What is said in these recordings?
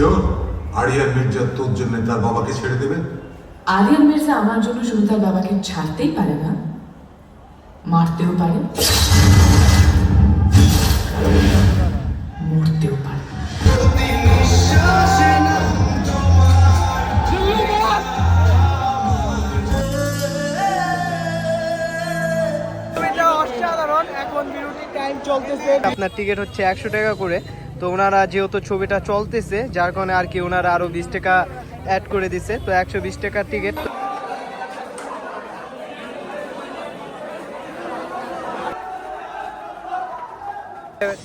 Sure? Aryan Mirza তোর জন্য তার বাবাকে ছেড়ে দেবে? আরিয়ান মির্জা আমার জন্য শুধু তার বাবাকে ছাড়তেই পারে না মারতেও পারে মরতেও পারে। এটা অসাধারণ এখন টাইম চলতেছে। আপনার টিকিট হচ্ছে একশো টাকা করে। তো ওনারা যেহেতু ছবিটা চলতেছে, যার কারণে আর কি ওনারা আরও বিশ টাকা অ্যাড করে দিছে। তো একশো বিশ টাকার টিকিট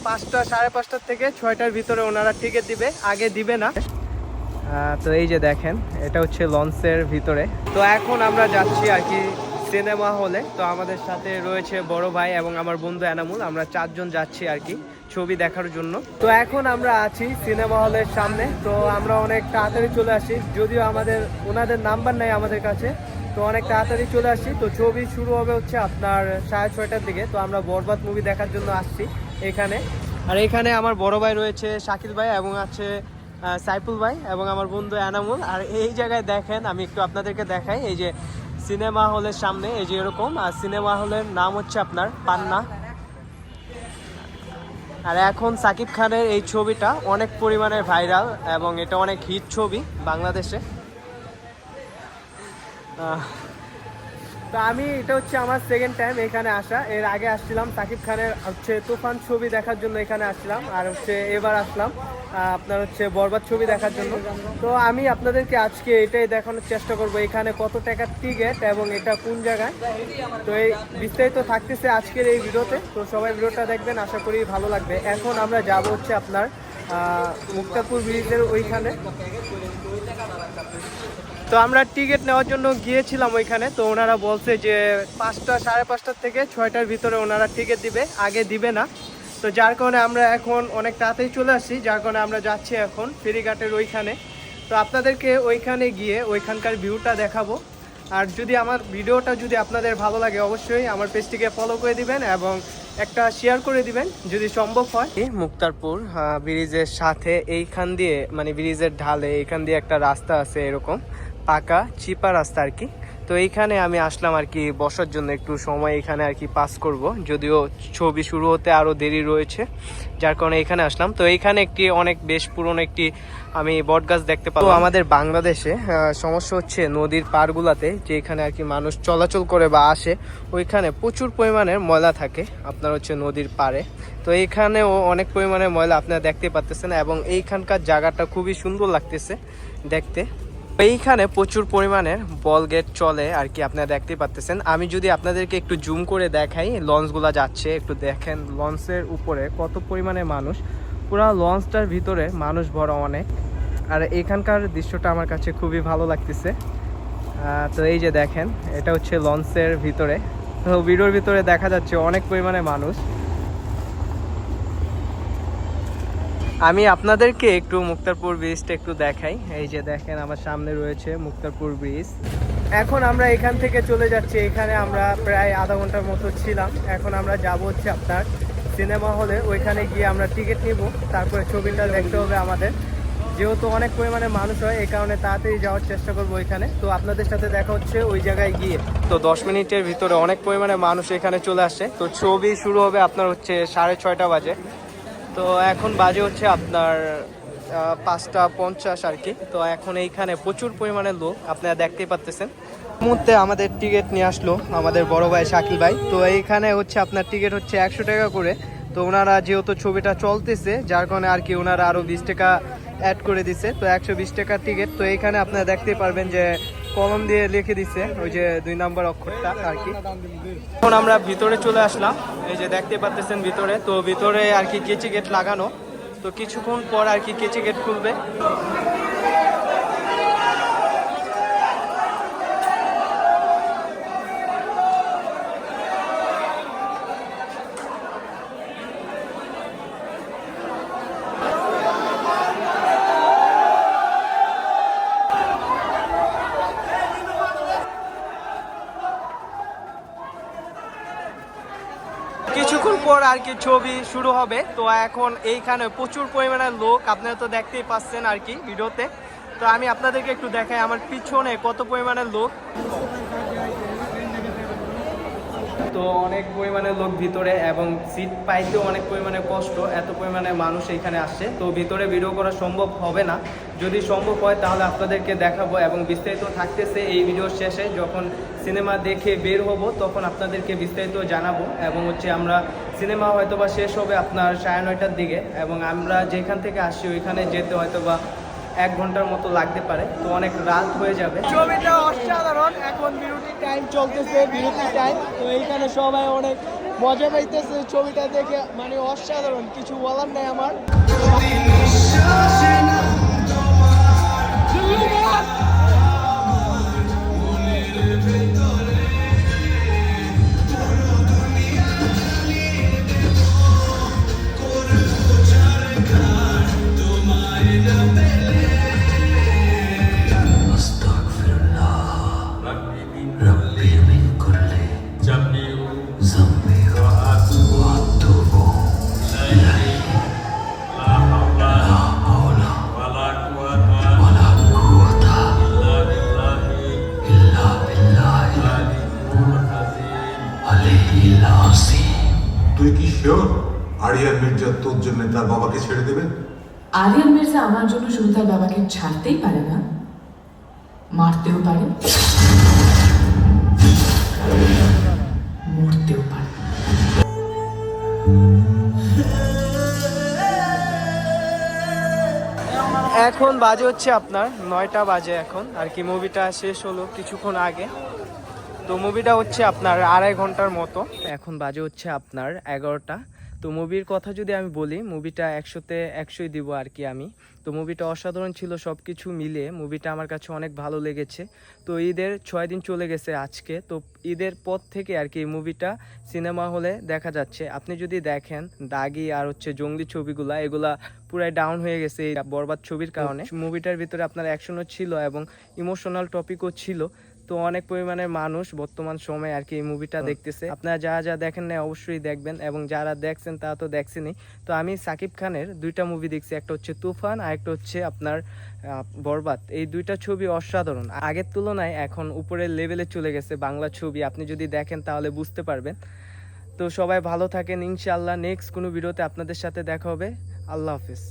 পাঁচটা, সাড়ে পাঁচটার থেকে ছয়টার ভিতরে ওনারা টিকিট দিবে, আগে দিবে না। তো এই যে দেখেন, এটা হচ্ছে লঞ্চের ভিতরে। তো এখন আমরা যাচ্ছি আর কি সিনেমা হলে। তো আমাদের সাথে রয়েছে বড় ভাই এবং আমার বন্ধু এনামুল। আমরা চারজন যাচ্ছি আর কি। ছবি দেখার জন্য। তো এখন আমরা আছি সিনেমা হলের সামনে। তো আমরা অনেক তাড়াতাড়ি চলে আসি। যদিও আমাদের, ওনাদের নাম্বার নেই আমাদের কাছে। তো অনেক তাড়াতাড়ি চলে আসি। তো ছবি শুরু হবে হচ্ছে আপনার সাড়ে ছয়টার দিকে। তো আমরা বরবাদ মুভি দেখার জন্য আসছি এখানে। আর এখানে আমার বড় ভাই রয়েছে শাকিল ভাই এবং আছে সাইফুল ভাই এবং আমার বন্ধু এনামুল। আর এই জায়গায় দেখেন, আমি একটু আপনাদেরকে দেখাই। এই যে সিনেমা হলের সামনে, এই যে এরকম। আর সিনেমা হলের নাম হচ্ছে আপনার পান্না। আর এখন সাকিব খানের এই ছবিটা অনেক পরিমাণে ভাইরাল এবং এটা অনেক হিট ছবি বাংলাদেশে। তো আমি, এটা হচ্ছে আমার সেকেন্ড টাইম এখানে আসা। এর আগে আসছিলাম সাকিব খানের হচ্ছে তুফান ছবি দেখার জন্য এখানে আসছিলাম, আর হচ্ছে এবার আসলাম আপনার হচ্ছে বরবাদ ছবি দেখার জন্য। তো আমি আপনাদেরকে আজকে এটাই দেখানোর চেষ্টা করব, এখানে কত টাকার টিকিট এবং এটা কোন জায়গায়। তো এই বিস্তারিত থাকতেছে আজকের এই ভিডিওতে। তো সবাই ভিডিওটা দেখবেন, আশা করি ভালো লাগবে। এখন আমরা যাব হচ্ছে আপনার মুক্তাপুর ব্রিজের ওইখানে। তো আমরা টিকিট নেওয়ার জন্য গিয়েছিলাম ওইখানে, তো ওনারা বলছে যে পাঁচটা, সাড়ে পাঁচটার থেকে ছয়টার ভিতরে ওনারা টিকিট দিবে, আগে দিবে না। তো যার কারণে আমরা এখন অনেক তাড়াতাড়ি চলে আসছি, যার কারণে আমরা যাচ্ছি এখন ফেরিঘাটের ওইখানে। তো আপনাদেরকে ওইখানে গিয়ে ওইখানকার ভিউটা দেখাবো। আর যদি আমার ভিডিওটা যদি আপনাদের ভালো লাগে, অবশ্যই আমার পেজটিকে ফলো করে দিবেন এবং একটা শেয়ার করে দিবেন, যদি সম্ভব হয়। মুক্তারপুর ব্রিজের সাথে এইখান দিয়ে মানে ব্রিজের ঢালে এইখান দিয়ে একটা রাস্তা আছে এরকম। পাকা, চিপা রাস্তা আর কি। তো এইখানে আমি আসলাম আর কি বসার জন্য, একটু সময় এখানে আর কি পাস করব। যদিও ছবি শুরু হতে আরও দেরি রয়েছে, যার কারণে এখানে আসলাম। তো এইখানে একটি অনেক বেশ পুরনো একটি আমি বটগাছ দেখতে পাবো। আমাদের বাংলাদেশে সমস্যা হচ্ছে নদীর পাড়গুলাতে, যে এখানে আর কি মানুষ চলাচল করে বা আসে, ওইখানে প্রচুর পরিমাণের ময়লা থাকে, আপনার হচ্ছে নদীর পাড়ে। তো এইখানেও অনেক পরিমাণে ময়লা আপনারা দেখতে পাচ্তেছেন এবং এইখানকার জায়গাটা খুবই সুন্দর লাগতেছে দেখতে। এইখানে প্রচুর পরিমাণের বল গেট চলে আর কি আপনারা দেখতে পাচ্তেছেন। আমি যদি আপনাদেরকে একটু জুম করে দেখাই, লঞ্চগুলো যাচ্ছে, একটু দেখেন লঞ্চের উপরে কত পরিমাণে মানুষ। পুরো লঞ্চটার ভিতরে মানুষ ভরা অনেক। আর এখানকার দৃশ্যটা আমার কাছে খুবই ভালো লাগতেছে। তো এই যে দেখেন, এটা হচ্ছে লঞ্চের ভিতরে। তো ভিডিওর ভিতরে দেখা যাচ্ছে অনেক পরিমাণে মানুষ। আমি আপনাদেরকে একটু মুক্তারপুর ব্রিজটা একটু দেখাই। এই যে দেখেন, আমার সামনে রয়েছে মুক্তারপুর ব্রিজ এখন আমরা এখান থেকে চলে যাচ্ছি। এখানে আমরা প্রায় আধা ঘণ্টার মতো ছিলাম। এখন আমরা যাব হচ্ছে আপনার সিনেমা হলে ওইখানে গিয়ে আমরা টিকিট নিব। তারপরে ছবিটা দেখতে হবে আমাদের। যেহেতু অনেক পরিমাণে মানুষ হয়, এই কারণে তাড়াতাড়ি যাওয়ার চেষ্টা করব ওইখানে। তো আপনাদের সাথে দেখা হচ্ছে ওই জায়গায় গিয়ে। তো দশ মিনিটের ভিতরে অনেক পরিমাণে মানুষ এখানে চলে আসে। তো ছবি শুরু হবে আপনার হচ্ছে সাড়ে ছয়টা বাজে। তো এখন বাজে হচ্ছে আপনার পাঁচটা পঞ্চাশ আর কি। তো এখন এইখানে প্রচুর পরিমাণে লোক, আপনারা দেখতেই পাচ্তেছেন মুহূর্তে আমাদের টিকিট নিয়ে আসলো আমাদের বড় ভাই শাকিল ভাই। তো এইখানে হচ্ছে আপনার টিকিট হচ্ছে একশো টাকা করে। তো ওনারা যেহেতু ছবিটা চলতেছে, যার কারণে আর কি ওনারা আরও বিশ টাকা অ্যাড করে দিছে। তো একশো বিশ টাকার টিকিট তো এইখানে আপনারা দেখতেই পারবেন যে কলম দিয়ে লিখে দিছে, ওই যে দুই নাম্বার অক্ষরটা আর কি। এখন আমরা ভিতরে চলে আসলাম, এই যে দেখতে পাচ্ছেন ভিতরে। তো ভিতরে আর কি কেচি গেট লাগানো, তো কিছুক্ষণ পর আর কি কেচি গেট খুলবে কিছুক্ষণ পর আর কি ছবি শুরু হবে। তো এখন এইখানে প্রচুর পরিমাণে লোক, আপনারা তো দেখতেই পাচ্ছেন আর কি ভিডিওতে। তো আমি আপনাদেরকে একটু দেখাই, আমার পিছনে কত পরিমাণে লোক। তো অনেক পরিমাণে লোক ভিতরে এবং সিট পাইতেও অনেক পরিমাণে কষ্ট, এত পরিমাণে মানুষ এখানে আসছে। তো ভিতরে ভিডিও করা সম্ভব হবে না। যদি সম্ভব হয় তাহলে আপনাদেরকে দেখাবো এবং বিস্তারিত থাকতেছে এই ভিডিওর শেষে। যখন সিনেমা দেখে বের হব তখন আপনাদেরকে বিস্তারিত জানাব এবং হচ্ছে আমরা সিনেমা হয়তো বা শেষ হবে আপনার সাড়ে নয়টার দিকে এবং আমরা যেখান থেকে আসি ওইখানে যেতে হয়তো বা এক ঘণ্টার মতো লাগতে পারে। তো অনেক রাত হয়ে যাবে। ছবিটা অসাধারণ। এখন বিরতি টাইম চলতেছে বিরতি টাইম তো এইখানে সবাই অনেক মজা পাইতেছে ছবিটা দেখে। মানে অসাধারণ কিছু বলার নেই আমার। আরিয়ান মির্জা তোর জন্য তার বাবাকে ছেড়ে দেবে? আরিয়ান মির্জা আমার জন্য শুধু তার বাবাকে ছাড়তেই পারে না মারতেও পারে মরতেও পারে। এখন বাজে হচ্ছে আপনার নয়টা বাজে এখন আর কি মুভিটা শেষ হলো কিছুক্ষণ আগে। তো মুভিটা হচ্ছে আপনার আড়াই ঘণ্টার মতো। এখন বাজে হচ্ছে আপনার এগারোটা। তো মুভির কথা যদি আমি বলি মুভিটা একশোতে একশোই দিব আর কি আমি। তো মুভিটা অসাধারণ ছিল সব কিছু মিলে মুভিটা আমার কাছে অনেক ভালো লেগেছে। তো ঈদের ছয় দিন চলে গেছে আজকে তো ঈদের পর থেকে আর কি এই মুভিটা সিনেমা হলে দেখা যাচ্ছে। আপনি যদি দেখেন দাগি আর হচ্ছে জঙ্গলি ছবিগুলা এগুলা পুরাই ডাউন হয়ে গেছে এই বরবাদ ছবির কারণে। মুভিটার ভিতরে আপনার অ্যাকশনও ছিল এবং ইমোশনাল টপিকও ছিল। তো অনেক পরিমাণে মানুষ বর্তমান সময়ে আর কি এই মুভিটা দেখতেছে। আপনারা যারা যা দেখেন না অবশ্যই দেখবেন এবং যারা দেখছেন তারা তো দেখছেনই। তো আমি সাকিব খানের দুইটা মুভি দেখছি একটা হচ্ছে তুফান আর একটা হচ্ছে আপনার বরবাদ। এই দুইটা ছবি অসাধারণ। আগের তুলনায় এখন উপরের লেভেলে চলে গেছে বাংলা ছবি। আপনি যদি দেখেন তাহলে বুঝতে পারবেন। তো সবাই ভালো থাকেন। ইনশাআল্লাহ নেক্সট কোনো ভিডিওতে আপনাদের সাথে দেখা হবে। আল্লাহ হাফিজ।